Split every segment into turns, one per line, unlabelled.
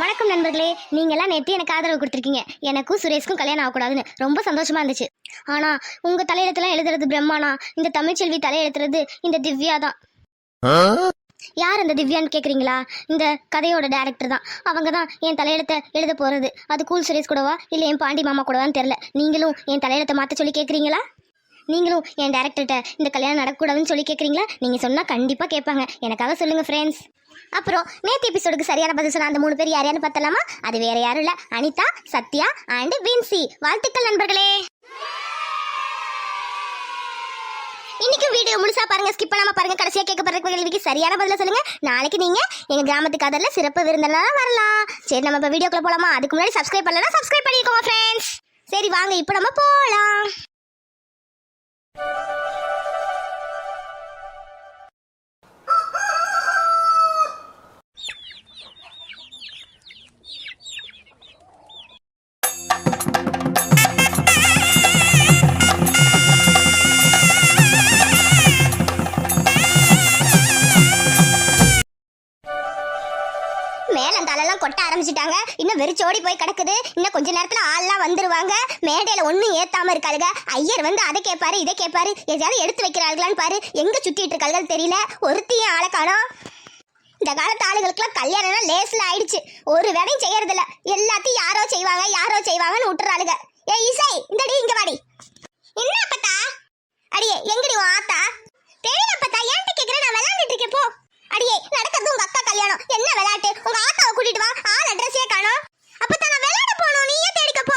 வணக்கம் நண்பர்களே. நீங்கெல்லாம் நேற்று எனக்கு ஆதரவு கொடுத்துருக்கீங்க. எனக்கும் சுரேஷ்க்கும் கல்யாணம் ஆகக்கூடாதுன்னு ரொம்ப சந்தோஷமா இருந்துச்சு. ஆனா உங்க தலையெழுத்துலாம் எழுதுறது பிரம்மானா? இந்த தமிழ்ச்செல்வி தலையெழுத்துறது இந்த திவ்யா தான் யார் அந்த திவ்யான்னு கேக்குறீங்களா? இந்த கதையோட டேரக்டர் தான். அவங்க தான் என் தலையெழுத்தை எழுத போறது. அது கூல் சுரேஷ் கூடவா? இல்லை என் பாண்டி மாமா கூடவான்னு தெரியல. நீங்களும் என் தலையெழுத்தை மாற்ற சொல்லி கேட்குறீங்களா நீங்களும் என் டேரக்டர்கிட்ட இந்த கல்யாணம் நடக்கக்கூடாதுன்னு சொல்லி கேட்குறீங்களா நீங்கள் சொன்னால் கண்டிப்பாக கேட்பாங்க. எனக்காக சொல்லுங்கள் ஃப்ரெண்ட்ஸ் அப்புறம் நேற்று எபிசோடுக்கு சரியான பதில் சொன்ன அந்த மூணு பேர் யார் யாருன்னு பார்த்தலாமா அது வேற யாரும் இல்லை. Anitha Sathya and Vinci. வாழ்த்துக்கள் நண்பர்களே. இன்னைக்கு வீடியோ முழுசா பாருங்க ஸ்கிப் பண்ணாம பாருங்க. கடைசியா கேட்கப்படுற கேள்விக்கு சரியான பதில சொல்லுங்க. நாளைக்கு நீங்க எங்க கிராமத்துக்கு அதில் சிறப்பு விருந்தெல்லாம் வரலாம். சரி நம்ம இப்போ வீடியோக்குள்ள போலாமா? அதுக்கு முன்னாடி சப்ஸ்கிரைப் பண்ணலாம் சப்ஸ்கிரைப் பண்ணிக்கோங்க ஃப்ரெண்ட்ஸ் சரி வாங்க இப்போ நம்ம போகலாம் Thank you. வெறிச்சோடி போய் கிடக்குது. இன்னும் கொஞ்ச நேரத்துல ஆள்லாம் வந்துருவாங்க. மேடையில ஒண்ணும் ஏத்தாம இருக்காளுங்க ஐயர் வந்து அதை கேட்பாரு இதை கேட்பாரு எதையாவது எடுத்து வைக்கிறார்களான்னு பாரு. எங்க சுத்திட்டு இருக்காள்கள் தெரியல. ஒருத்தையும் ஆளை காணோம். இந்த காலத்து ஆளுகளுக்குலாம் கல்யாணம்னா லேஸ்ல ஆயிடுச்சு. ஒரு வேலையும் செய்யறது இல்ல எல்லாத்தையும் யாரோ செய்வாங்க யாரோ செய்வாங்கன்னு விட்டுறாளுங்க ஏ இசை இந்தடி இங்க வாடி. என்ன அப்பத்தா? அடியே எங்கடி உன் ஆத்தா? தெரியல அப்பத்தா. ஏன்ட்டு கேக்குறேன் நான் விளையாண்டுட்டு இருக்கேன் போ. அடியே நடக்கிறது உங்க அக்கா கல்யாணம் என்ன விளையாட்டு உங்க ஆத்தாவை கூட்டிட்டு வா ஆள் அட்ரஸே காணோம் அப்பதான் நான் விளையாட போகணும் நீ ஏன் தேடிக்க போ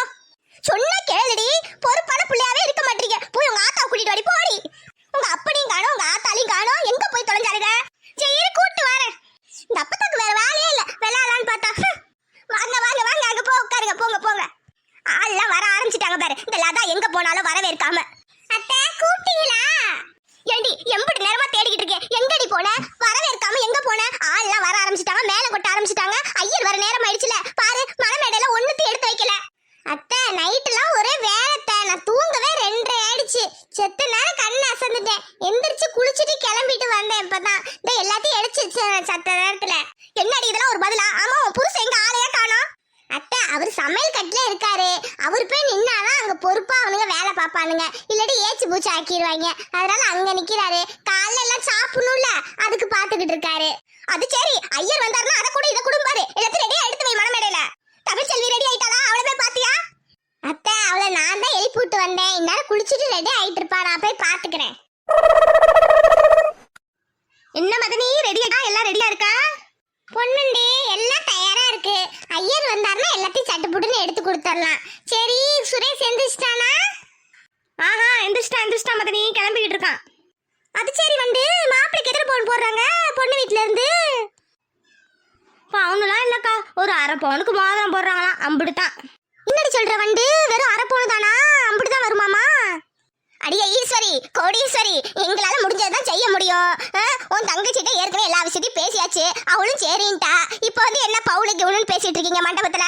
சொன்ன கேளுடி பொறுப்பான பிள்ளையாவே இருக்க மாட்டீங்க போய் உங்க ஆத்தாவை கூட்டிட்டு வாடி போடி உங்க அப்பனையும் காணோம் உங்க ஆத்தாலையும் காணோம் எங்க போய் தொலைஞ்சாருங்க சரி இரு, கூட்டு வரேன் இந்த அப்பத்தாக்கு வேற வேலையே இல்ல விளையாடலான்னு பார்த்தா ஹம். வாங்க வாங்க வாங்க அங்க போ உட்காருங்க போங்க போங்க ஆள்லாம் வர ஆரம்பிச்சிட்டாங்க பாரு இந்த லதா எங்க போனாலும் வரவேற்காம அத்தை கூப்பிட்டீங்களா ஏண்டி எம்பிட்டு நேரமா தேடிக்கிட்டு இருக்கேன் எங்கடி போன வரவேற்காம எங்க போன ஆள்லாம் வர ஆரம்பிச்சிட்டாங்க மேல கொட்ட ஆரம்பிச்சிட்டாங்க ஐயர் வர நேரம் ஆயிடுச்சுல பாரு மலை மேடையில ஒண்ணுத்தையும் எடுத்து வைக்கல அத்தை நைட்டுலாம் ஒரே வேலைத்தை நான் தூங்கவே ரெண்டரை ஆயிடுச்சு. செத்த நேரம் கண்ணு அசந்துட்டேன். எந்திரிச்சு குளிச்சுட்டு கிளம்பிட்டு வந்தேன் இப்பதான். இந்த எல்லாத்தையும் எடுத்துச்சு சத்த நேரத்துல. என்னடி இதெல்லாம் ஒரு பதிலா? ஆமா உன் புருஷன் எங்க ஆளையா காணோம்? அத்தை அவர் சமையல் கட்டில இருக்காரு. அவர் போய் நின்னாதான் அங்க பொறுப்பா அவனுங்க வேலை பார்ப்பானுங்க. இல்லாட்டி ஏச்சு பூச்சி ஆக்கிடுவாங்க அதனால அங்க நிக்கிறாரு. காலைல எல்லாம் சாப்பிடணும்ல. அதுக்கு பாத்துக்கிட்டு இருக்காரு. அது சரி ஐயர் வந்தாருன்னா அதை கூட இதை கொடுப்பாரு எல்லாத்தையும் ரெடியா எடுத்து வை மனமேடையில. தமிழ்ச்செல்வி ரெடி ஆயிட்டாளா அவளை போய் பாத்தியா அத்தை அவளை நான் தான் எழுப்பி விட்டு வந்தேன். இந்நேரம் குளிச்சுட்டு ரெடி ஆயிட்டு இருப்பா நான் போய் பாத்துக்கிறேன் என்ன மதனி? ரெடியா எல்லாம் ரெடியா இருக்கா? பொண்ணுண்டி எல்லாம் தயாரா இருக்கு. ஐயர் வந்தாருன்னா எல்லாத்தையும் சட்டுப்புட்டுன்னு எடுத்து கொடுத்துடலாம். சரி சுரேஷ் எந்திரிச்சிட்டானா? ஆஹா எந்திரிச்சிட்டா எந்திரிச்சிட்டா மதனி. கிளம்பிக்கிட்டு இருக்கான். அது சரி வந்து மாப்பிளைக்கு எத்தனை பவுன் போடுறாங்க? பொண்ணு வீட்டுல இருந்து? பவுன்லாம் இல்லக்கா. ஒரு அரை பவுனுக்கு மோதிரம் போடுறாங்களாம். அம்பிடுதான் என்னடி சொல்ற வண்டு வெறும் அரை பவுன் தானா அம்பிடுதான் வருமாமா அடியே ஈஸ்வரி சரி எங்களால முடிஞ்சதுதான் செய்ய முடியும். உன் உன் தங்கச்சிட்ட ஏற்கனவே எல்லா விஷயத்தையும் பேசியாச்சு. அவளும் சரின்ட்டா. இப்போ வந்து என்ன பவுலு கிவுனுன்னு பேசிட்டு இருக்கீங்க மண்டபத்துல?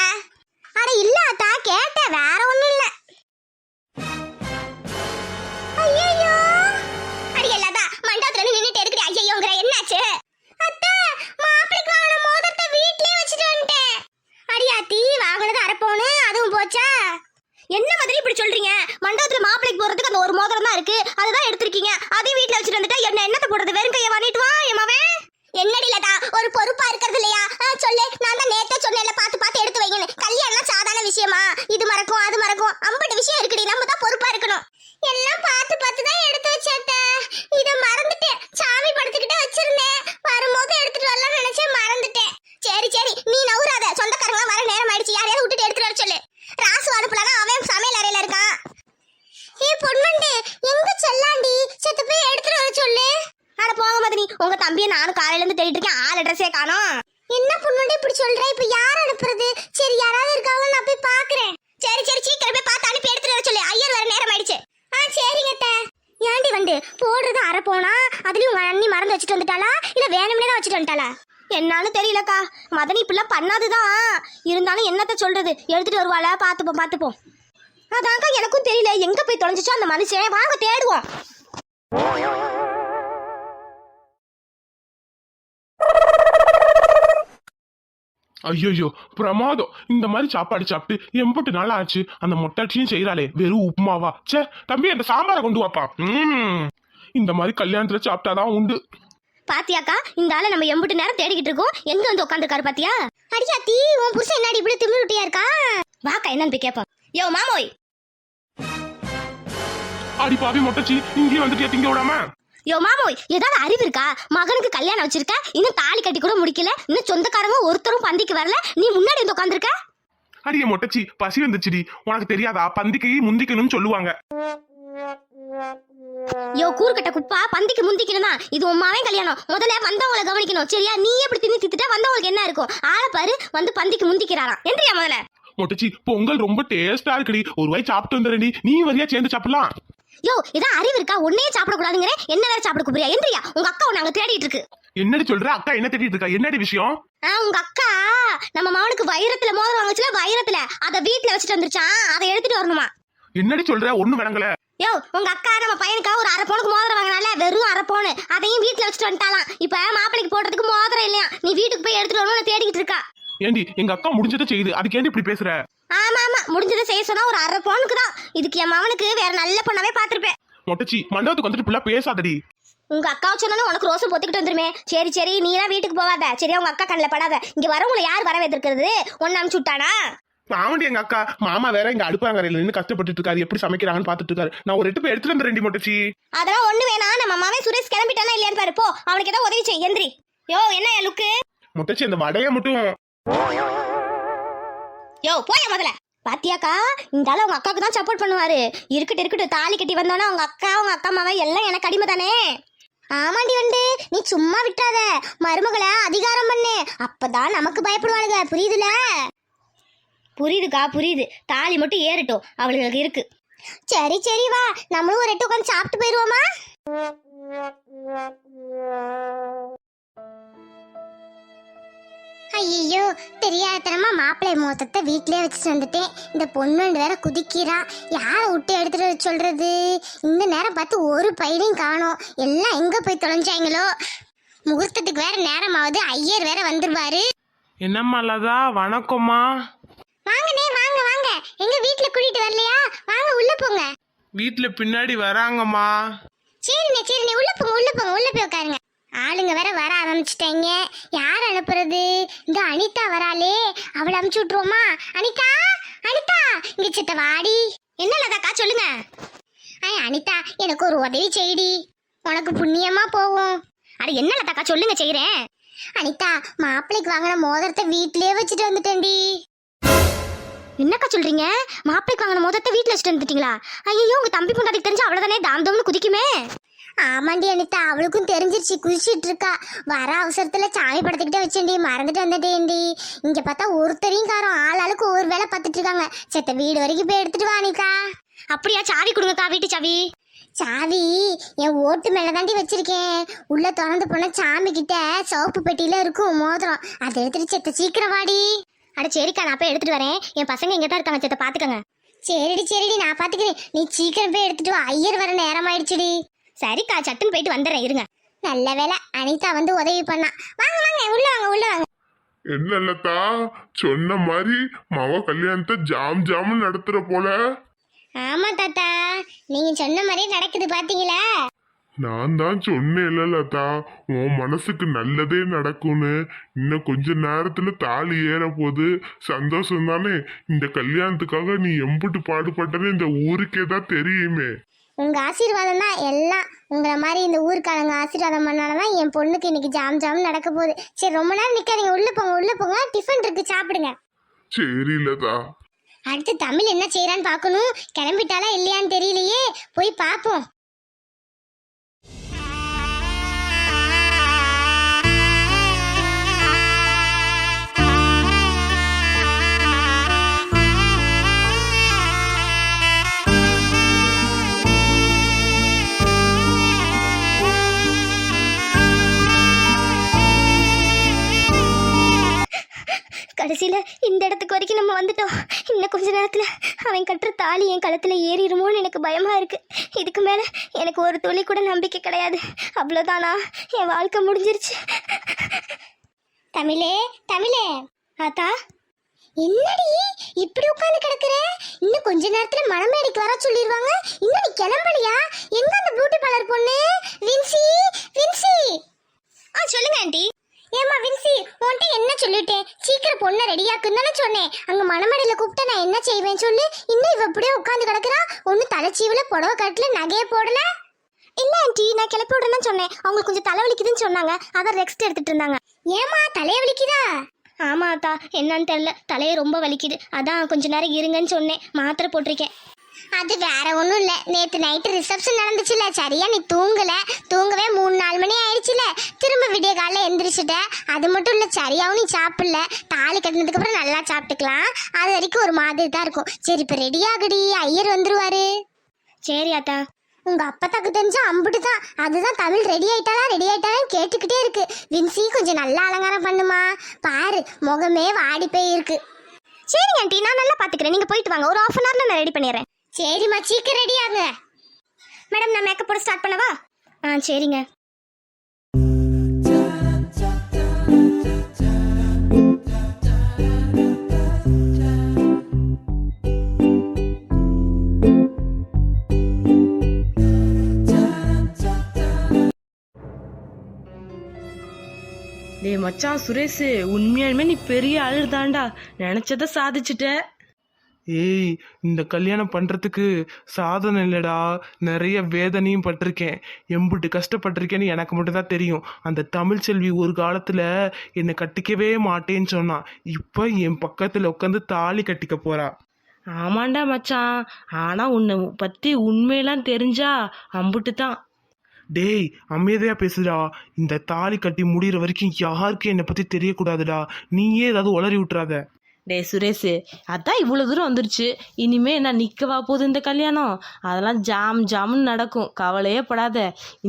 அட இல்ல அத்தா கேட்டேன் வேற ஒண்ணும் இல்ல. ஐயோ அடி எல்லாதா மண்டபத்துல நின்னுட்டு எதுக்குடி ஐயோங்கிற என்னாச்சு? அத்தா மாப்பிளைக்கு வாங்கின மோதிரத்தை வீட்லயே வச்சுட்டு வந்துட்டேன். அடியாத்தி வாங்கினது அரைப்போனு அதுவும் போச்சா? என்ன மாதிரி இப்படி சொல்றீங்க? மண்டபத்துல மாப்பிளைக்கு போறதுக்கு அந்த ஒரு மோதிரம் தான் இருக்கு. அதுதான் எடுத்திருக்கீங்க. அதையும் வீட்டுல வச்சுட்டு வந்துட்டா என்ன என்னத்தை போடுறது? வெறும் கையை வாங்கிட்டு வா என் என்னடி லதா ஒரு பொறுப்பா இருக்கிறது இல்லையா? சொல்லு. நான் தான் நேத்தே சொன்னேன்ல பார்த்து பார்த்து எடுத்து வைங்கன்னு. கல்யாணம் சாதாரண விஷயமா? இது மறக்கும் அது மறக்கும். அம்பட்டு விஷயம் இருக்குடி நம்ம தான் பொறுப்பா இருக்கணும். எல்லாம் பார்த்து பார்த்து தான் எடுத்து வச்சேன் இத மறந்துட்டேன். சாமி படுத்துக்கிட்டு வச்சிருந்தேன் வரும்போது எடுத்துட்டு வரலாம்னு நினைச்சேன் மறந்துட்டேன் சரி சரி நீ நவுறாத சொந்தக்காரங்க வர நேரம் ஆயிடுச்சு யாரையாவது விட்டுட்டு எடுத்துட்டு வர சொல்லு ராசு அனுப்பலனா அவன் சமையல் அறையில இருக்கான் ஏ பொன்மண்டு எங்க செல்லாண்டி செத்து போய் எடுத்துட்டு வர சொல்லு அட போங்க மதனி உங்க தம்பியை நானும் காலையில இருந்து தேடிட்டு இருக்கேன் ஆள் அட்ரஸே காணோம் என்ன பொன்மண்டு இப்படி சொல்ற இப்ப யார் அனுப்புறது சரி யாராவது இருக்காங்க நான் போய் பாக்குறேன் சரி சரி சீக்கிரம் போய் பார்த்து அனுப்பி எடுத்துட்டு வர சொல்லு ஐயர் வர நேரம் ஆயிடுச்சு ஆ சரிங்க அத்தை ஏண்டி வந்து போடுறது அரை போனா அதுலயும் உங்க அண்ணி மறந்து வச்சுட்டு வந்துட்டாளா? இல்ல வேணும்னே தான் வச்சுட்டு வந்துட்டாளா? என்னான்னு தெரியலக்கா. மதனி இப்படிலாம் பண்ணாதுதான். இருந்தாலும் என்னத்த சொல்றது? எடுத்துட்டு வருவாளா? பார்த்துப்போம் பார்த்துப்போம். அதான்க்கா எனக்கும் தெரியல. எங்க போய் தொலைஞ்சிச்சோ அந்த மனுஷன்? வாங்க தேடுவோம்.
ஐயோ பிரமாதம். இந்த மாதிரி சாப்பாடு சாப்பிட்டு எம்பட்டு நாள் ஆச்சு. அந்த மொட்டாட்சியும் செய்யறாளே வெறும் உப்புமாவா? ச்சே தம்பி அந்த சாம்பாரை கொண்டு வாப்பா. இந்த மாதிரி கல்யாணத்துல சாப்பிட்டாதான் உண்டு.
பாத்தியாக்கா இந்த ஆளை நம்ம எம்புட்டு நேரம் தேடிக்கிட்டு இருக்கோம். எங்க வந்து உட்காந்துருக்காரு பாத்தியா? அடியா தீ உன் புருஷன் என்னடி இப்படி திமிருட்டியா இருக்கா? வாக்கா என்னன்னு போய் கேப்போம் யோ மாமோய்.
அடி பாவி மொட்டச்சி இங்கேயும் வந்துட்டு திங்க விடாம.
யோ மாமோய் ஏதாவது அறிவு இருக்கா? மகனுக்கு கல்யாணம் வச்சிருக்க இன்னும் தாலி கட்டி கூட முடிக்கல இன்னும் சொந்தக்காரங்க ஒருத்தரும் பந்திக்கு வரல நீ முன்னாடி வந்து உட்காந்துருக்க
அடியே மொட்டச்சி பசி வந்துச்சுடி. உனக்கு தெரியாதா? பந்திக்கு முந்திக்கணும்னு சொல்லுவாங்க.
யோ கூறுகட்ட குப்பா பந்திக்கு முந்திக்கணும்? தான் இது உன் மகன் கல்யாணம். முதல்ல வந்தவங்கள கவனிக்கணும். சரியா? நீ எப்படி தின்னு தித்துட்ட வந்தவங்களுக்கு என்ன இருக்கும்? ஆளை பாரு வந்து பந்திக்கு முந்திக்கிறாராம். என்றியா முதல்ல?
மொட்டச்சி பொங்கல் ரொம்ப டேஸ்டா இருக்குடி. ஒரு வாய் சாப்பிட்டு வந்துடுறேன்டி. நீ வரியா சேர்ந்து சாப்பிடலாம்.
யோ ஏதாவது அறிவு இருக்கா? ஒன்னே சாப்பிடக்கூடாதுங்கிற? என்ன வேற சாப்பிட கூப்பிடுறியா என்றியா உங்க அக்கா நாங்க தேடிட்டு இருக்கு.
என்னடி சொல்ற? அக்கா என்ன தேடிட்டு இருக்கா? என்னடி விஷயம்?
உங்க அக்கா நம்ம மகனுக்கு வைரத்துல மோதிரம் வாங்குச்சுல வைரத்துல. அத வீட்ல வச்சுட்டு வந்துருச்சான் அதை எடுத்துட்டு வரணுமா?
என்னடி சொல்ற? ஒண்ணு விளங்கல.
யோ உங்க அக்கா நம்ம பையனுக்கா ஒரு அரை பவுனுக்கு மோதிரம் வாங்கினால வெறும் அரை பவுனு அதையும் வீட்ல வச்சுட்டு வந்துட்டாலாம் இப்ப மாப்பிளைக்கு போடுறதுக்கு மோதிரம் இல்லையா நீ வீட்டுக்கு போய் எடுத்துட்டு வரணும் தேடிக்கிட்டு இருக்கா.
ஏண்டி எங்க அக்கா முடிஞ்சதை செய்யுது. அதுக்கு ஏண்டி இப்படி பேசுற?
ஆமா ஆமா. முடிஞ்சதை செய்ய சொன்னா ஒரு அரை பவுனுக்கு தான். இதுக்கு என் மகனுக்கு வேற நல்ல பொண்ணாவே பாத்திருப்பேன்
மொட்டச்சி மண்டபத்துக்கு வந்துட்டு புள்ள பேசாதடி.
உங்க அக்கா சொன்னா உனக்கு ரோசம் பொத்திக்கிட்டு வந்துருமே. சரி சரி. நீ தான் வீட்டுக்கு போவாத. சரியா உங்க அக்கா கண்ணில் படாத. இங்க வரவங்களை யார் வர வைத்திருக்கிறது ஒன்னு அனுப்பிச்சு விட்டானா?
பாவண்டி எங்க அக்கா. மாமா வேற இங்க அடுப்பாங்கரையில நின்று கஷ்டப்பட்டுட்டு இருக்காரு எப்படி சமைக்கிறாங்கன்னு பாத்துட்டு இருக்காரு நான் ஒரு எட்டு போய் எடுத்துட்டு வந்து ரெண்டி மொட்டச்சி.
அதெல்லாம் ஒண்ணு வேணாம். நம்ம மாமன் சுரேஷ் கிளம்பிட்டானா இல்லையான்னு பாரு. போ. அவனுக்கு ஏதாவது உதவி செய். எந்திரி. யோ என்ன லுக்கு?
மொட்டச்சி அந்த வடைய மட்டும்.
யோ போய முதல்ல. பாத்தியாக்கா? இந்த ஆளு உங்க அக்காவுக்கு தான் சப்போர்ட் பண்ணுவாரு. இருக்கட்டும் இருக்கட்டும். தாலி கட்டி வந்தோன்னா உங்க அக்கா உங்க அக்கா மாமா எல்லாம் எனக்கு அடிமை தானே? ஆமாண்டி வந்து நீ சும்மா விட்டாத மருமகளை அதிகாரம் பண்ணு. அப்பதான் நமக்கு பயப்படுவாளுங்க. புரியுதுல புரியுதுக்கா புரியுது. தாலி மட்டும் ஏறட்டும். அவளுங்களுக்கு இருக்கு. சரி சரி வா. நம்மளும் ஒரு எட்டு உட்காந்து சாப்பிட்டு போயிருவோமா? ஐயோ தெரியாதனமா மாப்பிள்ளை மொத்தத்தை வீட்லயே வச்சுட்டு வந்துட்டேன். இந்த பொண்ணு வேற குதிக்கிறா. யாரை விட்டு எடுத்துட்டு வர சொல்றது? இந்த நேரம் பார்த்து ஒரு பையனையும் காணோம். எல்லாம் எங்க போய் தொலைஞ்சாங்களோ முகூர்த்தத்துக்கு வேற நேரம் ஆகுது ஐயர் வேற வந்துருவாரு.
என்னம்மா லதா வணக்கம்மா.
வாங்கண்ணே வாங்க வாங்க. எங்க வீட்ல கூட்டிட்டு வரலையா? வாங்க உள்ள போங்க.
வீட்டுல பின்னாடி வராங்கம்மா.
சரிண்ணே சரிண்ணே. உள்ள போங்க உள்ள போங்க உள்ள போய் உட்காருங்க. ஆளுங்க வேற வர ஆரம்பிச்சிட்டாங்க. யார் அனுப்புறது? இந்த அனிதா வராளே. அவளை அனுப்பிச்சு விட்டுருவோமா? அனிதா அனிதா. இங்க சித்த வாடி. என்ன லதாக்கா சொல்லுங்க. ஐ அனிதா எனக்கு ஒரு உதவி செய்டி. உனக்கு புண்ணியமா போகும். அட என்ன லதாக்கா சொல்லுங்க செய்றேன். அனிதா மாப்பிள்ளைக்கு வாங்கின மோதிரத்தை வீட்லயே வச்சுட்டு வந்துட்டேன்டி. என்னக்கா சொல்றீங்க? மாப்பிளைக்கு வாங்கின மோதிரத்தை வீட்ல வச்சுட்டு வந்துட்டீங்களா? ஐயோ உங்க தம்பி பொண்டாட்டிக்கு தெரிஞ்சு அவ்வளவுதானே? தாம் தம்னு குதிக்குமே. ஆமாண்டி அனிதா அவளுக்கும் தெரிஞ்சிருச்சு குதிச்சிட்டு இருக்கா. வர அவசரத்துல சாமி படத்துக்கிட்ட வச்சேன்டி மறந்துட்டு வந்துட்டேன்டி இங்க பார்த்தா ஒருத்தரையும் காரம் ஆள் ஆளுக்கு ஒரு வேலை பார்த்துட்டு இருக்காங்க. செத்த வீடு வரைக்கும் போய் எடுத்துட்டு வா அனிதா. அப்படியா? சாவி கொடுங்கக்கா வீட்டு சாவி. சாவி என் ஓட்டு மேல தாண்டி வச்சிருக்கேன். உள்ள திறந்து போன சாமி கிட்ட சோப்பு பெட்டியில இருக்கும் மோதிரம். அதை எடுத்துட்டு செத்த சீக்கிரம் வாடி. அட சரிக்கா நான் போய் எடுத்துட்டு வரேன். என் பசங்க இங்க தான் இருக்காங்க செத்த பாத்துக்கங்க. சரிடி சரிடி நான் பாத்துக்கிறேன். நீ சீக்கிரம் போய் எடுத்துட்டு வா. ஐயர் வர நேரம் ஆயிடுச்சுடி. சரிக்கா சட்டுன்னு போயிட்டு வந்துடுறேன் இருங்க. நல்ல வேலை அனிதா வந்து உதவி பண்ணா. வாங்க வாங்க உள்ள வாங்க உள்ள வாங்க.
என்ன லதா? சொன்ன மாதிரி மவ கல்யாணத்தை ஜாம் ஜாம் நடத்துற போல.
ஆமா தாத்தா. நீங்க சொன்ன மாதிரியே நடக்குது பாத்தீங்களா?
நான் தான் சொன்னேன்ல லதா. உன் மனசுக்கு நல்லதே நடக்கும்னு. இன்னும் கொஞ்ச நேரத்துல தாலி ஏற போகுது சந்தோஷம் தானே. இந்த கல்யாணத்துக்காக நீ எம்புட்டு பாடுபட்டன்னு இந்த ஊருக்கே தான் தெரியுமே.
உங்க ஆசீர்வாதம் தான் எல்லாம். உங்களை மாதிரி இந்த ஊருக்காரங்க ஆசீர்வாதம் பண்ணாதான் என் பொண்ணுக்கு இன்னைக்கு ஜாம் ஜாம் நடக்க போகுது. சரி ரொம்ப நேரம் நிக்காதீங்க. உள்ள போங்க உள்ள போங்க. டிஃபன் இருக்கு சாப்பிடுங்க.
சரி லதா.
அடுத்து தமிழ் என்ன செய்யறான்னு பார்க்கணும். கிளம்பிட்டாலா இல்லையான்னு தெரியலையே. போய் பார்ப்போம். கடைசியில் இந்த இடத்துக்கு வரைக்கும் நம்ம வந்துட்டோம். இன்னும் கொஞ்ச நேரத்தில் அவன் கட்டுற தாலி என் கழுத்தில் ஏறிடுமோன்னு எனக்கு பயமாக இருக்குது இதுக்கு மேலே எனக்கு ஒரு துளி கூட நம்பிக்கை கிடையாது. அவ்வளோதானா என் வாழ்க்கை முடிஞ்சிருச்சு. தமிழே தமிழே. ஆத்தா என்னடி இப்படி உட்காந்து கிடக்குற? இன்னும் கொஞ்ச நேரத்துல மணமேடைக்கு வர சொல்லிடுவாங்க. இன்னும் நீ கிளம்பலையா? எங்க அந்த பியூட்டி பார்லர் பொண்ணு? Vinci Vinci. ஆ சொல்லுங்க ஆண்டி. ஏமா வின்சி உன்கிட்ட என்ன சொல்லிட்டேன்? சீக்கிரம் பொண்ணை ரெடியாக்குன்னு சொன்னேன். அங்க மணமடையில கூப்பிட்டா நான் என்ன செய்வேன் சொல்லு. இன்னும் இவ இப்படியே உட்காந்து கிடக்குறா. ஒன்னும் தலைச்சீவுல புடவை கட்டல நகையை போடல. இல்ல ஆண்டி நான் கிளப்பி விடுறேன்னு சொன்னேன். அவங்களுக்கு கொஞ்சம் தலைவலிக்குதுன்னு சொன்னாங்க. அதான் ரெஸ்ட் எடுத்துட்டு இருந்தாங்க. ஏமா தலைய வலிக்குதா? ஆமா அத்தா. என்னன்னு தெரியல. தலையை ரொம்ப வலிக்குது. அதான் கொஞ்ச நேரம் இருங்கன்னு சொன்னேன். மாத்திரை போட்டிருக்கேன். அது வேற ஒன்றும் இல்லை. நேற்று நைட்டு ரிசப்ஷன் நடந்துச்சுல. சரியா நீ தூங்கல. தூங்கவே மூணு நாலு மணி ஆயிடுச்சுல. திரும்ப விடிய காலைல எந்திரிச்சிட்ட. அது மட்டும் இல்லை சரியாகவும் நீ சாப்பிடல. தாலி கட்டினதுக்கப்புறம் நல்லா சாப்பிட்டுக்கலாம். அது வரைக்கும் ஒரு மாதிரி தான் இருக்கும். சரி இப்போ ரெடி ஆகுடி. ஐயர் வந்துருவாரு. சரி அத்தா. உங்க அப்பத்தாக்கு தெரிஞ்சா அம்புட்டு தான். அதுதான் தமிழ் ரெடி ஆயிட்டாலா ரெடி ஆயிட்டாலும் கேட்டுக்கிட்டே இருக்கு. வின்சி கொஞ்சம் நல்லா அலங்காரம் பண்ணுமா? பாரு முகமே வாடி போய் இருக்கு சரிங்க ஆண்டி. நான் நல்லா பாத்துக்கிறேன். நீங்க போயிட்டு வாங்க. ஒரு ஆஃப் அன் ஹவர்ல நான் ரெடி பண்ணிடுறேன். சரிம்மா சீக்கிரம் ரெடி ஆகுங்க. மேடம் நான் மேக்கப் போட ஸ்டார்ட் பண்ணவா? ஆ சரிங்க.
டேய் மச்சான் சுரேஷ் உண்மையாலுமே நீ பெரிய ஆளுதான்டா. நினைச்சத சாதிச்சுட்ட.
ஏய் இந்த கல்யாணம் பண்றதுக்கு சாதனை இல்லடா. நிறைய வேதனையும் பட்டிருக்கேன். எம்புட்டு கஷ்டப்பட்டிருக்கேன்னு எனக்கு மட்டும் தான் தெரியும். அந்த தமிழ் செல்வி ஒரு காலத்துல என்னை கட்டிக்கவே மாட்டேன்னு சொன்னான் இப்போ என் பக்கத்துல உட்காந்து தாலி கட்டிக்க போறா.
ஆமாண்டா மச்சான். ஆனா உன்னை பத்தி உண்மையெல்லாம் தெரிஞ்சா அம்புட்டு தான்
டேய் அமைதியா பேசுடா. இந்த தாலி கட்டி முடியிற வரைக்கும் யாருக்கும் என்னை பத்தி தெரியக்கூடாதுடா. நீயே ஏதாவது உளறி விட்டுறாத.
டேய் சுரேஷ் அதான் இவ்வளோ தூரம் வந்துருச்சு. இனிமே நான் நிற்கவா போகுது இந்த கல்யாணம்? அதெல்லாம் ஜாம் ஜாம்னு நடக்கும். கவலையே படாத.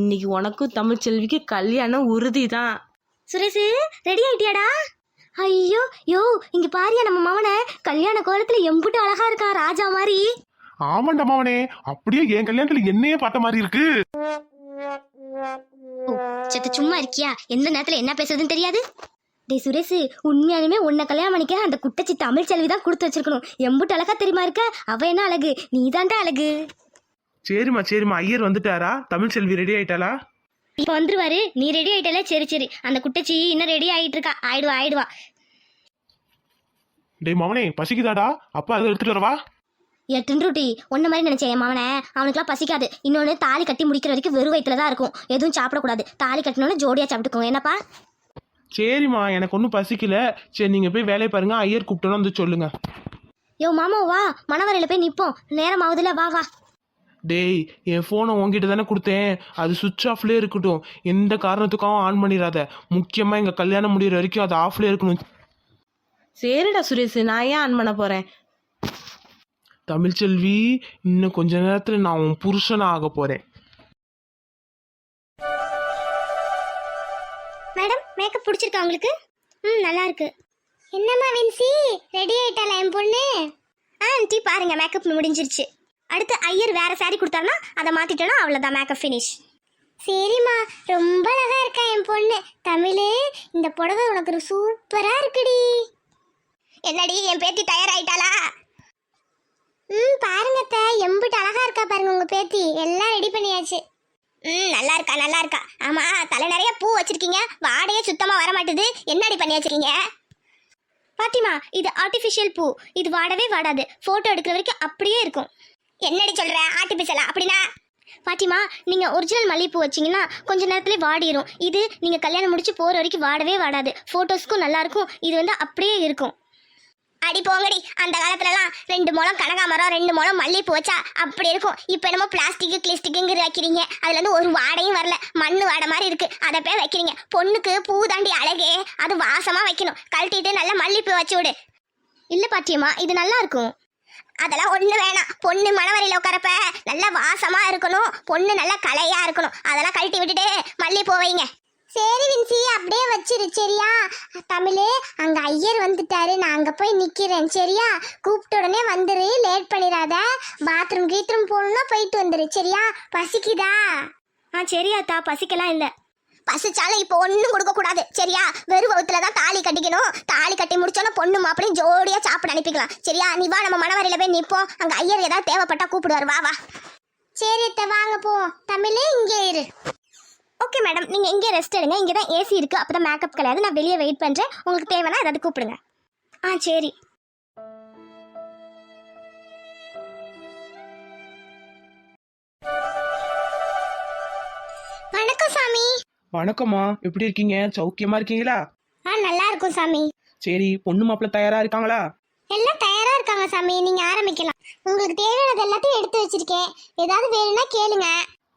இன்னைக்கு உனக்கும் தமிழ்ச்செல்விக்கு கல்யாணம் உறுதி தான்
சுரேஷ் ரெடி ஆயிட்டியாடா? ஐயோ யோ இங்க பாரியா நம்ம மவனை. கல்யாண கோலத்துல எம்புட்டு அழகா இருக்கா ராஜா மாதிரி.
ஆமாண்டா மாவனே. அப்படியே என் கல்யாணத்துல என்னையே பார்த்த மாதிரி இருக்கு.
செத்த சும்மா இருக்கியா? எந்த நேரத்துல என்ன பேசுறதுன்னு தெரியாது? டேய் சுரேஷ் உண்மையாலுமே உன்னை கல்யாணம் பண்ணிக்க அந்த குட்டச்சி தமிழ் செல்வி தான் கொடுத்து வச்சிருக்கணும். எம்புட்டு அழகா தெரியுமா இருக்க? அவ என்ன அழகு? நீ அழகு.
சரிம்மா சரிம்மா. ஐயர் வந்துட்டாரா? தமிழ் செல்வி ரெடி ஆயிட்டாளா?
இப்ப வந்துருவாரு. நீ ரெடி ஆயிட்டல? சரி சரி. அந்த குட்டச்சி இன்னும் ரெடி ஆயிட்டு இருக்கா? ஆயிடுவா ஆயிடுவா.
டேய் மவனே பசிக்குதாடா? அப்பா அதை எடுத்துட்டு வரவா?
எட்டு ரொட்டி ஒன்ன மாதிரி நினைச்சேன் மவனை. அவனுக்குலாம் பசிக்காது. இன்னொன்று தாலி கட்டி முடிக்கிற வரைக்கும் வெறும் வயிற்றுல தான் இருக்கும். எதுவும் சாப்பிடக்கூடாது. தாலி கட்டினோன்னு ஜோடியா சாப்பிட்டுக்கோங்க. என்னப்பா?
சரிம்மா எனக்கு ஒன்றும் பசிக்கல. சரி நீங்க போய் வேலையை பாருங்க ஐயர் கூப்பிட்டோன்னு வந்து சொல்லுங்க.
யோ மாமா வா. மணவரையில போய் நிப்போம். நேரம் ஆகுதுல வா வா.
டேய் என் ஃபோனை உங்ககிட்ட தானே கொடுத்தேன். அது சுவிட்ச் ஆஃப்லேயே இருக்கட்டும். எந்த காரணத்துக்காகவும் ஆன் பண்ணிடாத. முக்கியமாக எங்கள் கல்யாணம் முடியிற வரைக்கும் அது ஆஃப்லேயே இருக்கணும்.
சரிடா சுரேஷ். நான் ஏன் ஆன் பண்ண போறேன்?
தமிழ்ச்செல்வி இன்னும் கொஞ்ச நேரத்தில் நான் உன் புருஷனாக ஆக போகிறேன்
மேடம் மேக்கப் பிடிச்சிருக்கா உங்களுக்கு? ம் நல்லா இருக்கு என்னம்மா வின்சி? ரெடி ஆயிட்டாளா என் பொண்ணு? ஆ டீ பாருங்க மேக்கப் முடிஞ்சிருச்சு. அடுத்து ஐயர் வேற சாரி கொடுத்தாருன்னா அதை மாத்திட்டோம்னா அவ்வளோதான் மேக்கப் ஃபினிஷ் சரிம்மா ரொம்ப அழகா இருக்கா என் பொண்ணு. தமிழே இந்த புடவை உனக்கு சூப்பரா இருக்குடி. என்னடி என் பேத்தி டயர் ஆயிட்டாளா ம் பாருங்க அத்தை எம்பிட்டு அழகா இருக்கா பாருங்க உங்க பேத்தி. எல்லாம் ரெடி பண்ணியாச்சு. ம் நல்லா இருக்கா நல்லா இருக்கா ஆமா தலை நிறைய பூ வச்சிருக்கீங்க. வாடையே சுத்தமா வர மாட்டுது என்னடி பண்ணி வச்சிருக்கீங்க? பாத்திமா இது ஆர்டிஃபிஷியல் பூ. இது வாடவே வாடாது. போட்டோ எடுக்கிற வரைக்கும் அப்படியே இருக்கும். என்னடி சொல்ற ஆர்டிஃபிஷியலா அப்படின்னா? பாட்டிமா நீங்க ஒரிஜினல் மல்லிகைப்பூ வச்சீங்கன்னா கொஞ்ச நேரத்திலே வாடிரும். இது நீங்க கல்யாணம் முடிச்சு போற வரைக்கும் வாடவே வாடாது. ஃபோட்டோஸ்க்கும் நல்லா இருக்கும் இது வந்து அப்படியே இருக்கும். அடி போங்கடி அந்த காலத்துலலாம் ரெண்டு முழம் கனகாமரம் ரெண்டு முழம் மல்லிப்பூ வச்சா அப்படி இருக்கும். இப்போ என்னமோ பிளாஸ்டிக்கு கிளிஸ்டிக்குங்கிற வைக்கிறீங்க. அதுலேருந்து ஒரு வாடையும் வரல. மண் வாடை மாதிரி இருக்கு. அதை போய் வைக்கிறீங்க. பொண்ணுக்கு பூ தாண்டி அழகே அது வாசமா வைக்கணும். கழட்டிட்டு நல்லா மல்லிகைப்பூ வச்சு விடு. இல்லை பாட்டியம்மா இது நல்லா இருக்கும். அதெல்லாம் ஒன்று வேணாம். பொண்ணு மணவரையில உட்காரப்ப நல்லா வாசமாக இருக்கணும். பொண்ணு நல்லா கலையாக இருக்கணும். அதெல்லாம் கழட்டி விட்டுட்டு மல்லிகைப்பூ வைங்க. சரி வின்சி அப்படியே வச்சிரு சரியா? தமிழே அங்க ஐயர் வந்துட்டாரு. நான் அங்க போய் நிக்கிறேன் சரியா? கூப்பிட்ட உடனே வந்துரு லேட் பண்ணிடாத. பாத்ரூம் கீத்ரூம் போகணும்னா போயிட்டு வந்துரு சரியா? பசிக்குதா? ஆ சரியாத்தா பசிக்கலாம் இல்லை. பசிச்சாலும் இப்போ ஒன்றும் கொடுக்கக்கூடாது சரியா? வெறும் வகுத்துல தான் தாலி கட்டிக்கணும். தாலி கட்டி முடிச்சோன்னா பொண்ணு மாப்பிளையும் ஜோடியாக சாப்பிட அனுப்பிக்கலாம் சரியா? நீ வா நம்ம மணவரையில போய் நிற்போம் அங்கே ஐயர் ஏதாவது தேவைப்பட்டா கூப்பிடுவார் வா வா. சரி அத்தை வாங்க போ. தமிழே இங்கே இரு. ஓகே மேடம் நீங்கள் இங்கே ரெஸ்ட் எடுங்க. இங்கே தான் ஏசி இருக்குது அப்போ தான் மேக்கப் கிடையாது நான் வெளியே வெயிட் பண்ணுறேன் உங்களுக்கு தேவைன்னா ஏதாவது கூப்பிடுங்க. ஆ சரி. வணக்கம் சாமி.
வணக்கம்மா. எப்படி இருக்கீங்க? சௌக்கியமா இருக்கீங்களா?
ஆ நல்லா இருக்கும் சாமி.
சரி பொண்ணு மாப்பிள்ளை தயாரா இருக்காங்களா?
எல்லாம் தயாரா இருக்காங்க சாமி. நீங்க ஆரம்பிக்கலாம். உங்களுக்கு தேவையானது எல்லாத்தையும் எடுத்து வச்சிருக்கேன். ஏதாவது வேணும்னா கேளுங்க.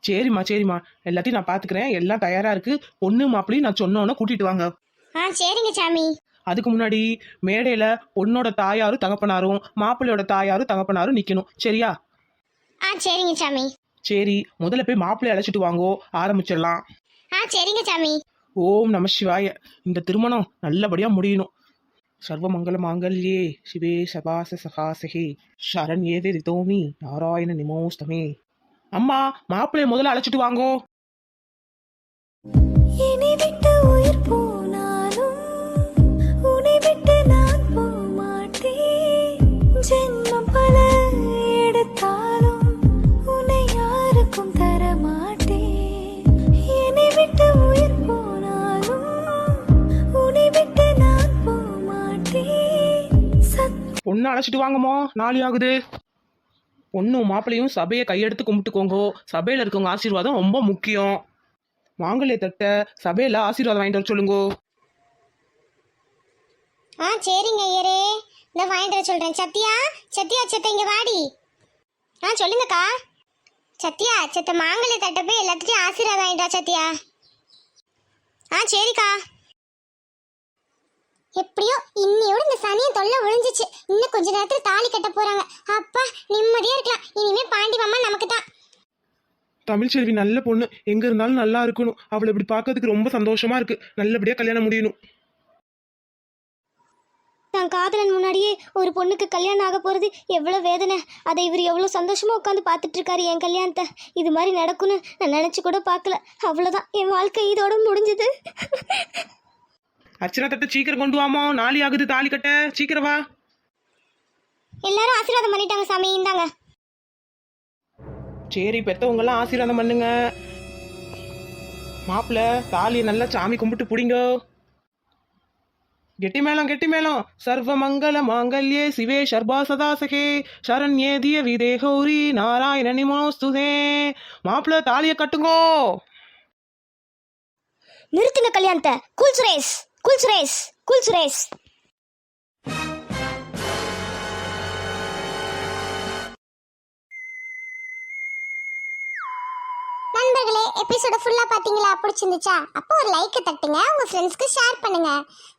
சரிம்மா சரிம்மா. எல்லாத்தையும் நான் பாத்துக்கிறேன். எல்லாம் தயாரா இருக்கு. பொண்ணு மாப்பிள்ளையும் நான் சொன்னோன்னே கூட்டிட்டு வாங்க.
ஆ சரிங்க சாமி.
அதுக்கு முன்னாடி மேடையில பொண்ணோட தாயாரும் தகப்பனாரும் மாப்பிள்ளையோட தாயாரும் தகப்பனாரும் நிக்கணும். சரியா?
ஆ சரிங்க சாமி.
சரி முதல்ல போய் மாப்பிள்ளை அழைச்சிட்டு வாங்கோ. ஆரம்பிச்சிடலாம்.
ஆ சரிங்க சாமி.
ஓம் நம சிவாய. இந்த திருமணம் நல்லபடியா முடியணும். சர்வமங்கல மாங்கல்யே. சிவே சபாச சகாசகே. சரண் ஏதே ரிதோமி நாராயண நிமோஸ்தமே. அம்மா மாப்பிள்ளைய முதல்ல அழைச்சிட்டு வாங்கோ.
என்னை விட்டு உயிர் போனாலும் உன்னை விட்டு நான் ஜென்மம் பல எடுத்தாலும் உன்னை யாருக்கும் தர மாட்டேன் என்னை விட்டு உயிர் போனாலும் உன்னை விட்டு நான் சத்
பொண்ணு அழைச்சிட்டு வாங்கம்மா நாளை ஆகுது பொண்ணும் மாப்பிள்ளையும் சபையை கையெடுத்து கும்பிட்டுக்கோங்கோ. சபையில் இருக்கவங்க ஆசீர்வாதம் ரொம்ப முக்கியம். மாங்கல்ய தட்ட சபையில் ஆசீர்வாதம் வாங்கிட்டு வர சொல்லுங்கோ.
ஆ சரிங்க ஐயரே. இந்த வாங்கிட்டு வர சொல்கிறேன் சத்யா சத்யா சத்த இங்கே வாடி. ஆ சொல்லுங்கக்கா. சத்யா சத்த மாங்கல்ய தட்ட போய் எல்லாத்தையும் ஆசீர்வாதம் வாங்கிட்டா சத்யா. ஆ சரிக்கா. விழுந்துச்சு இன்னும் கொஞ்ச நேரத்துல தாலி கட்ட போறாங்க. அப்பா நிம்மதியா இருக்கலாம். இனிமே பாண்டி மாமா நமக்கு தான்
தமிழ்ச்செல்வி நல்ல பொண்ணு. எங்க இருந்தாலும் நல்லா இருக்கணும். அவளை இப்படி பார்க்கறதுக்கு ரொம்ப சந்தோஷமா இருக்கு. நல்லபடியா கல்யாணம் முடியணும்.
தான் காதலன் முன்னாடியே ஒரு பொண்ணுக்கு கல்யாணம் ஆக போகிறது எவ்வளோ வேதனை. அதை இவர் எவ்வளோ சந்தோஷமாக உட்காந்து பார்த்துட்டு இருக்காரு என் கல்யாணத்தை. இது மாதிரி நடக்கும்னு நான் நினச்சி கூட பார்க்கல. அவ்வளோதான் என் வாழ்க்கை இதோட முடிஞ்சது.
அர்ச்சனா தட்ட சீக்கிரம் கொண்டு வாமா நாளை ஆகுது தாலி கட்ட. சீக்கிரம் வா.
எல்லாரும் ஆசீர்வாதம் பண்ணிட்டாங்க சாமி இந்தாங்க.
சரி பெத்தவங்க எல்லாம் ஆசீர்வாதம் பண்ணுங்க. மாப்பிள்ள தாலியை நல்லா சாமி கும்பிட்டு பிடிங்க. கெட்டி மேளம் கெட்டி மேளம். சர்வ மங்கள மாங்கல்யே சிவே சர்பா சதாசகே. சரண்யே திய விதே கௌரி நாராயண நிமோஸ்துதே. மாப்பிள்ள தாலியை கட்டுங்கோ.
நிறுத்துங்க கல்யாணத்தை. குல் சுரேஷ் குல் சுரேஷ் குல் சுரேஷ். நண்பர்களே எபிசோட ஃபுல்லா பாத்தீங்களா? பிடிச்சிருந்துச்சா? அப்போ ஒரு லைக்கை தட்டுங்க உங்க ஃப்ரெண்ட்ஸ்க்கு ஷேர் பண்ணுங்க.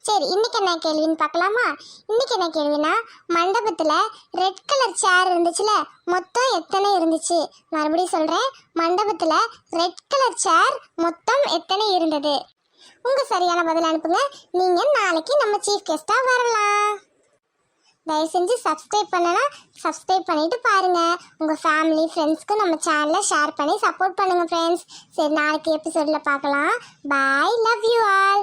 சரி இன்னைக்கு என்ன கேள்வின்னு பார்க்கலாமா? இன்னைக்கு என்ன கேள்வினா மண்டபத்துல ரெட் கலர் சேர் இருந்துச்சுல மொத்தம் எத்தனை இருந்துச்சு? மறுபடியும் சொல்றேன் மண்டபத்துல ரெட் கலர் சேர் மொத்தம் எத்தனை இருந்தது? உங்க சரியான பதில் அனுப்புங்க. நீங்க நாளைக்கு நம்ம சீஃப் கெஸ்டா வரலாம். தயவு செஞ்சு சப்ஸ்கிரைப் பண்ணனா சப்ஸ்கிரைப் பண்ணிட்டு பாருங்க. உங்க ஃபேமிலி ஃப்ரெண்ட்ஸ்க்கு நம்ம சேனலை ஷேர் பண்ணி சப்போர்ட் பண்ணுங்க ஃப்ரெண்ட்ஸ் சரி நாளைக்கு எபிசோட்ல பார்க்கலாம். Bye love you all